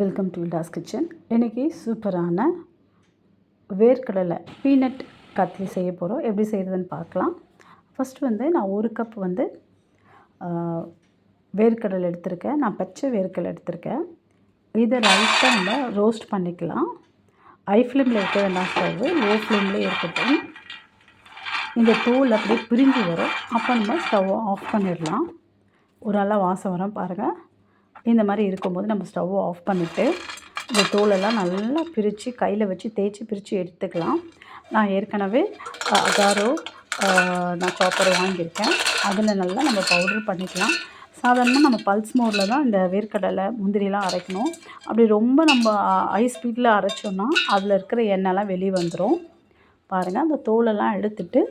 Welcome to வில்டாஸ் kitchen இன்றைக்கி சூப்பரான வேர்க்கடலை பீனட் கத்தி செய்ய போகிறோம் எப்படி செய்கிறதுன்னு பார்க்கலாம். ஃபஸ்ட்டு வந்து நான் ஒரு கப் வந்து வேர்க்கடலை எடுத்திருக்கேன். நான் பச்சை வேர்க்கடலை எடுத்திருக்கேன். இதை ரைட்டாக நம்ம ரோஸ்ட் பண்ணிக்கலாம். ஐ ஃப்ளேமில் இருக்க வேண்டாம் ஸ்டவ் லோ ஃப்ளேம்லேயே இருக்கட்டும். இந்த தோல் அப்படியே பிரிஞ்சு வரும். அப்போ நம்ம ஸ்டவ் ஆஃப் பண்ணிடலாம். ஒரு நல்லா வாசம் வரும் பாருங்கள் இந்த மாதிரி இருக்கும்போது நம்ம ஸ்டவ் ஆஃப் பண்ணிவிட்டு இந்த தோலெல்லாம் நல்லா பிரித்து கையில் வச்சு தேய்ச்சி பிரித்து எடுத்துக்கலாம். நான் ஏற்கனவே அகாரோ நான் சாப்பர் வாங்கியிருக்கேன். அதில் நல்லா நம்ம பவுடர் பண்ணிக்கலாம். சாதாரணமாக நம்ம பல்ஸ் மோடில் தான் இந்த வேர்க்கடலை முந்திரிலாம் அரைக்கணும். அப்படி ரொம்ப நம்ம ஹை ஸ்பீடில் அரைச்சோன்னா அதில் இருக்கிற எண்ணெய்லாம் வெளியே வந்துடும் பாருங்கள் அந்த தோலெல்லாம் எடுத்துட்டு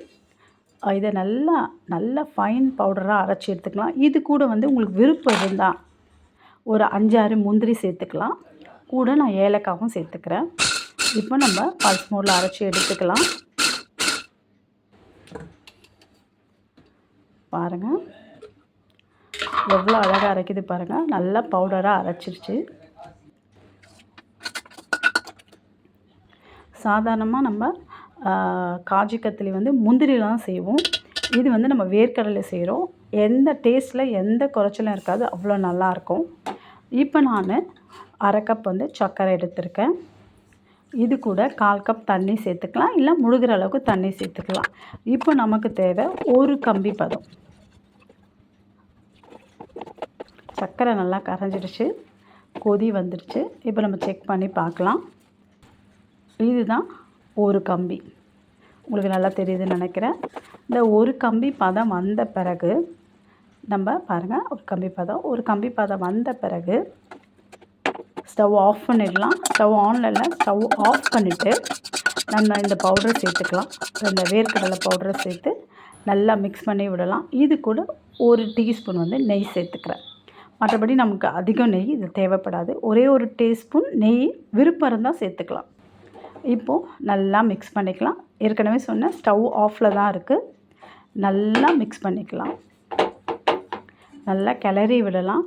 இதை நல்லா நல்லா ஃபைன் பவுடராக அரைச்சி எடுத்துக்கலாம். இது கூட வந்து உங்களுக்கு விருப்பம் இருந்தால் ஒரு அஞ்சாறு முந்திரி சேர்த்துக்கலாம். கூட நான் ஏலக்காவும் சேர்த்துக்கிறேன். இப்போ நம்ம பல்ஸ் மோடில் அரைச்சி எடுத்துக்கலாம். பாருங்கள் எவ்வளோ அழகாக அரைக்குது பாருங்கள் நல்லா பவுடராக அரைச்சிருச்சு. சாதாரணமாக நம்ம காஜு கத்திலி வந்து முந்திரிலாம் தான் செய்வோம். இது வந்து நம்ம வேர்க்கடலை செய்கிறோம். எந்த டேஸ்ட்டில் எந்த குறைச்சலும் இருக்காது. அவ்வளோ நல்லாயிருக்கும். இப்போ நான் அரை கப் வந்து சர்க்கரை எடுத்திருக்கேன். இது கூட கால் கப் தண்ணி சேர்த்துக்கலாம். இல்லை முழுகிற அளவுக்கு தண்ணி சேர்த்துக்கலாம். இப்போ நமக்கு தேவை ஒரு கம்பி பதம். சர்க்கரை நல்லா கரைஞ்சிடுச்சு. கொதி வந்துடுச்சு. இப்போ நம்ம செக் பண்ணி பார்க்கலாம். இதுதான் ஒரு கம்பி. உங்களுக்கு நல்லா தெரியுதுன்னு நினைக்கிறேன். இந்த ஒரு கம்பி பதம் வந்த பிறகு நம்ம பாருங்கள் ஒரு கம்பி பதம். ஒரு கம்பி பதம் வந்த பிறகு ஸ்டவ் ஆஃப் பண்ணிடலாம். ஸ்டவ் ஆனில் இல்லை ஸ்டவ் ஆஃப் பண்ணிவிட்டு நம்ம இந்த பவுடரை சேர்த்துக்கலாம். இந்த வேர்க்கடலை பவுடரை சேர்த்து நல்லா மிக்ஸ் பண்ணி விடலாம். இது கூட ஒரு டீஸ்பூன் வந்து நெய் சேர்த்துக்கிறேன். மற்றபடி நமக்கு அதிகம் நெய் இது தேவைப்படாது. ஒரே ஒரு டீஸ்பூன் நெய் விருப்பம் இருந்தால் சேர்த்துக்கலாம். இப்போது நல்லா மிக்ஸ் பண்ணிக்கலாம். ஏற்கனவே சொன்ன ஸ்டவ் ஆஃபில் தான் இருக்குது நல்லா மிக்ஸ் பண்ணிக்கலாம். நல்லா கிளறி விடலாம்.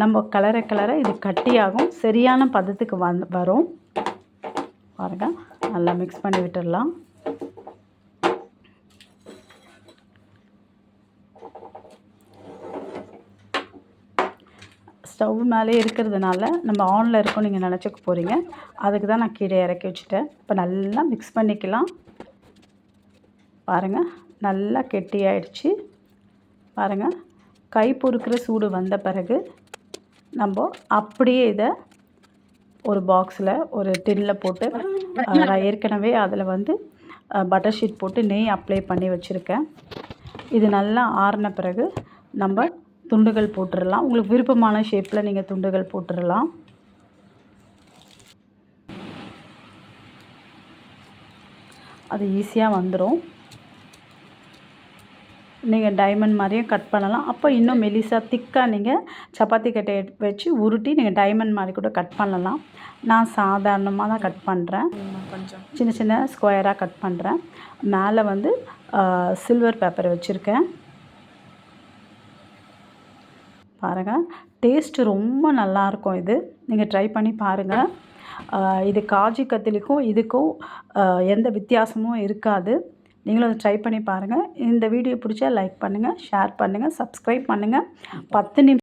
நம்ம கலரை கலரை இது கட்டியாகும். சரியான பதத்துக்கு வந் வரும். பாருங்கள் நல்லா மிக்ஸ் பண்ணி விட்டுடலாம். ஸ்டவ் மேலே இருக்கிறதுனால நம்ம ஆனில் இருக்கும் நீங்கள் நினச்சிக்க போகிறீங்க. அதுக்கு தான் நான் கீழே இறக்கி வச்சுட்டேன். இப்போ நல்லா மிக்ஸ் பண்ணிக்கலாம். பாருங்கள் நல்லா கெட்டியாயிடுச்சு பாருங்கள் கை பொறுக்கிற சூடு வந்த பிறகு நம்ம அப்படியே இதை ஒரு பாக்ஸில் ஒரு டின்னில் போட்டு நான் ஏற்கனவே அதில் வந்து பட்டர் ஷீட் போட்டு நெய் அப்ளை பண்ணி வச்சுருக்கேன். இது நல்லா ஆறின பிறகு நம்ம துண்டுகள் போட்டுடலாம் உங்களுக்கு விருப்பமான ஷேப்பில் நீங்கள் துண்டுகள் போட்டுடலாம் அது ஈஸியாக வந்துடும் நீங்கள் டைமண்ட் மாதிரியும் கட் பண்ணலாம். அப்போ இன்னும் மெலிசாக திக்காக நீங்கள் சப்பாத்தி கட்டையை வச்சு உருட்டி நீங்கள் டைமண்ட் மாதிரி கூட கட் பண்ணலாம். நான் சாதாரணமாக தான் கட் பண்ணுறேன் சின்ன சின்ன ஸ்கொயராக கட் பண்ணுறேன் மேலே வந்து சில்வர் பேப்பர் வச்சுருக்கேன். பாருங்கள் டேஸ்ட்டு ரொம்ப நல்லாயிருக்கும் இது. நீங்கள் ட்ரை பண்ணி பாருங்கள் இது காஜி கத்திலிக்கும் இதுக்கும் எந்த வித்தியாசமும் இருக்காது. நீங்களும் அதை ட்ரை பண்ணி பாருங்கள் இந்த வீடியோ பிடிச்சா லைக் பண்ணுங்கள் ஷேர் பண்ணுங்கள் சப்ஸ்கிரைப் பண்ணுங்கள் பத்து நிமிஷம்